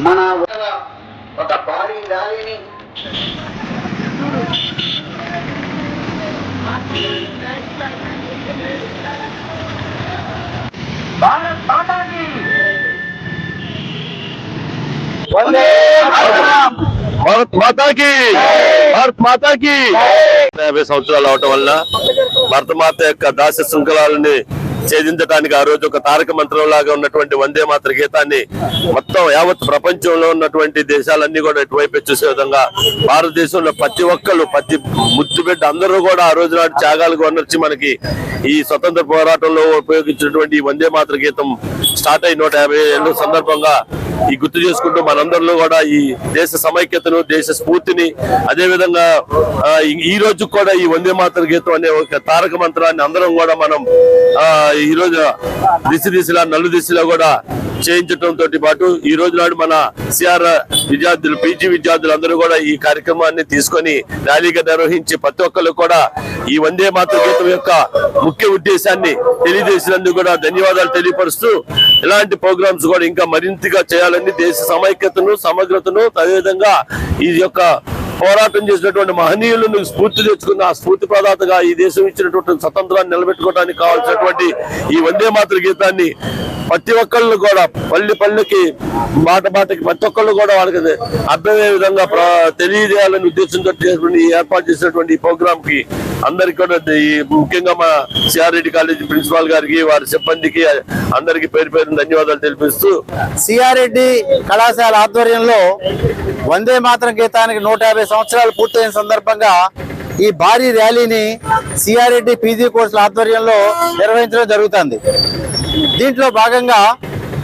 మన ఒక భారీ ర్యాలీని భారత్ మాతాకి! భారత్ మాతాకి! భారత్ మాతాకి! యాభై సంవత్సరాలు అవటం వల్ల భారత మాత యొక్క దాస్య శృంఖలాలని ఛేదించడానికి ఆ రోజు ఒక తారక మంత్రం లాగా ఉన్నటువంటి వందే మాత్ర గీతాన్ని మొత్తం యావత్ ప్రపంచంలో ఉన్నటువంటి దేశాలన్నీ కూడా ఇటువైపు చూసే విధంగా భారతదేశంలో ప్రతి ఒక్కళ్ళు ప్రతి ముద్దుబిడ్డ అందరూ కూడా ఆ రోజు నాటి త్యాగాలు కొనర్చి మనకి ఈ స్వతంత్ర పోరాటంలో ఉపయోగించినటువంటి ఈ వందే మాత్ర గీతం స్టార్ట్ అయి నూట యాభై ఏళ్ళ సందర్భంగా ఈ గుర్తు చేసుకుంటూ మనందరిలో కూడా ఈ దేశ సమైక్యతను దేశ స్ఫూర్తిని అదే విధంగా ఈ- రోజు కూడా ఈ వందే మాతర గీతం అనే ఒక తారక మంత్రాన్ని అందరం కూడా మనం ఈ రోజు దిశ దిశలా నలు దిశలో కూడా చేయించడం తోటి పాటు ఈ రోజు నాడు మన సిఆర్ విద్యార్థులు పీజీ విద్యార్థులు అందరూ కూడా ఈ కార్యక్రమాన్ని తీసుకొని ర్యాలీగా నిర్వహించి ప్రతి ఒక్కరు కూడా ఈ వందే మాతృ గీతం యొక్క ముఖ్య ఉద్దేశాన్ని తెలియజేసినందుకు కూడా ధన్యవాదాలు తెలియపరుస్తూ ఇలాంటి ప్రోగ్రామ్స్ కూడా ఇంకా మరింతగా చేయాలని దేశ సమైక్యతను సమగ్రతను అదేవిధంగా ఈ యొక్క పోరాటం చేసినటువంటి మహనీయులను స్ఫూర్తి తెచ్చుకున్న ఆ స్ఫూర్తి ప్రదాతగా ఈ దేశం ఇచ్చినటువంటి స్వతంత్రాన్ని నిలబెట్టుకోవడానికి కావాల్సినటువంటి ఈ వందే మాతృ గీతాన్ని ప్రతి ఒక్కళ్ళు కూడా పల్లె పల్లెకి మాట మాటకి ప్రతి ఒక్కళ్ళు కూడా వాళ్ళకి అర్థమయ్యే విధంగా ప్ర- తెలియజేయాలని ఉద్దేశంతో ఏర్పాటు చేసినటువంటి ఈ ప్రోగ్రామ్కి అందరికి కూడా ఈ ముఖ్యంగా మా సిఆర్రెడ్డి కాలేజీ ప్రిన్సిపాల్ గారికి వారి సిబ్బందికి అందరికి పేరు పేరు ధన్యవాదాలు తెలిపిస్తూ సిఆర్రెడ్డి కళాశాల ఆధ్వర్యంలో వందే మాతరం గీతానికి నూట యాభై సంవత్సరాలు పూర్తయిన సందర్భంగా ఈ భారీ ర్యాలీని సిఆర్రెడ్డి పీజీ కోర్సుల ఆధ్వర్యంలో నిర్వహించడం జరుగుతుంది. దీంట్లో భాగంగా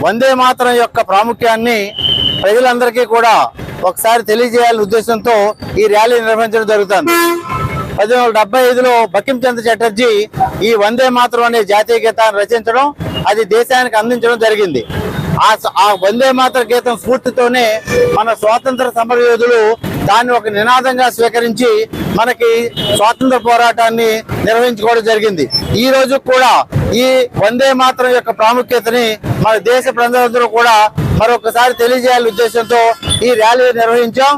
వందే మాతరం యొక్క ప్రాముఖ్యాన్ని ప్రజలందరికీ కూడా ఒకసారి తెలియజేయాలనే ఉద్దేశంతో ఈ ర్యాలీ నిర్వహించడం జరుగుతుంది. పద్దెనిమిది వందల డెబ్బై ఐదులో బకిం చంద్ర చటర్జీ ఈ వందే మాతరం అనే జాతీయ గీతాన్ని రచించడం అది దేశానికి అందించడం జరిగింది. ఆ ఆ వందే మాతర గీతం స్ఫూర్తితోనే మన స్వాతంత్ర సమర యోధులు దాన్ని ఒక నినాదంగా స్వీకరించి మనకి స్వాతంత్ర పోరాటాన్ని నిర్వహించుకోవడం జరిగింది. ఈ రోజు కూడా ఈ వందే మాత్రం యొక్క ప్రాముఖ్యతని మన దేశ ప్రజలందరూ కూడా మరొకసారి తెలియజేయాలనే ఉద్దేశంతో ఈ ర్యాలీ నిర్వహించాం.